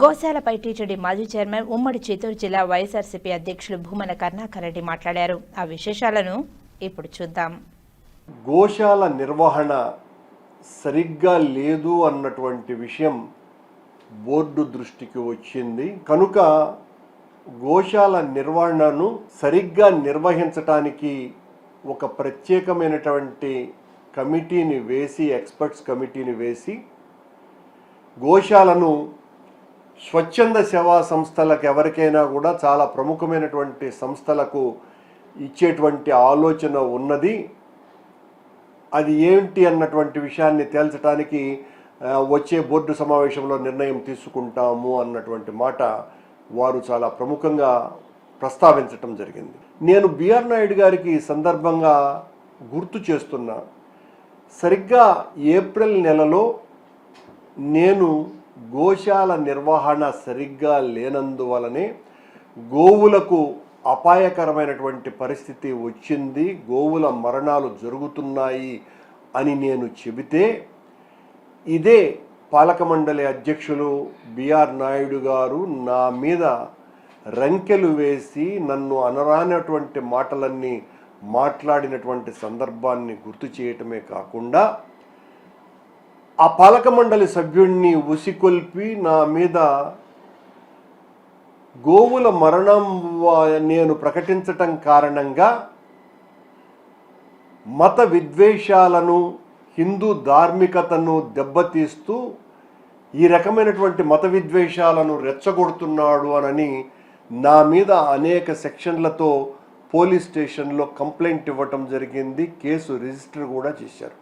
గోశాలపై TTD మాజీ chairman ఉమ్మడి చిత్తూరు జిల్లా వైఎస్ఆర్సీపీ అధ్యక్షులు భూమన కరుణాకర్ రెడ్డి మాట్లాడారు. ఆ విశేషాలను ఇప్పుడు చూద్దాం. గోశాల నిర్వహణ సరిగ్గా లేదు అన్నటువంటి విషయం బోర్డు దృష్టికి వచ్చింది. కనుక గోశాల నిర్వహణను సరిగ్గా నిర్వహించటానికి ఒక ప్రత్యేకమైనటువంటి కమిటీని వేసి ఎక్స్పర్ట్స్ కమిటీని వేసి గోశాలను స్వచ్ఛంద సేవా సంస్థలకు ఎవరికైనా కూడా చాలా ప్రముఖమైనటువంటి సంస్థలకు ఇచ్చేటువంటి ఆలోచన ఉన్నది. అది ఏంటి అన్నటువంటి విషయాన్ని తేల్చడానికి వచ్చే బోర్డు సమావేశంలో నిర్ణయం తీసుకుంటాము అన్నటువంటి మాట వారు చాలా ప్రముఖంగా ప్రస్తావించటం జరిగింది. నేను బిఆర్ నాయుడు గారికి ఈ సందర్భంగా గుర్తు చేస్తున్నా. సరిగ్గా ఏప్రిల్ నెలలో నేను గోశాల నిర్వహణ సరిగ్గా లేనందువలనే గోవులకు అపాయకరమైనటువంటి పరిస్థితి వచ్చింది. గోవుల మరణాలు జరుగుతున్నాయి అని నేను చెబితే ఇదే పాలక మండలి అధ్యక్షులు బిఆర్ నాయుడు గారు నా మీద రంకెలు వేసి నన్ను అనరానటువంటి మాటలన్నీ మాట్లాడినటువంటి సందర్భాన్ని గుర్తు చేయటమే కాకుండా ఆ పాలక మండలి సభ్యుడిని ఉసికొల్పి నా మీద గోవుల మరణం నేను ప్రకటించటం కారణంగా మత విద్వేషాలను హిందూ ధార్మికతను దెబ్బతీస్తూ ఈ రకమైనటువంటి మత విద్వేషాలను రెచ్చగొడుతున్నాడు అనని నా మీద అనేక సెక్షన్లతో పోలీస్ స్టేషన్లో కంప్లైంట్ ఇవ్వటం జరిగింది కేసు రిజిస్టర్ కూడా చేశారు.